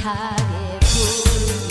타의 불.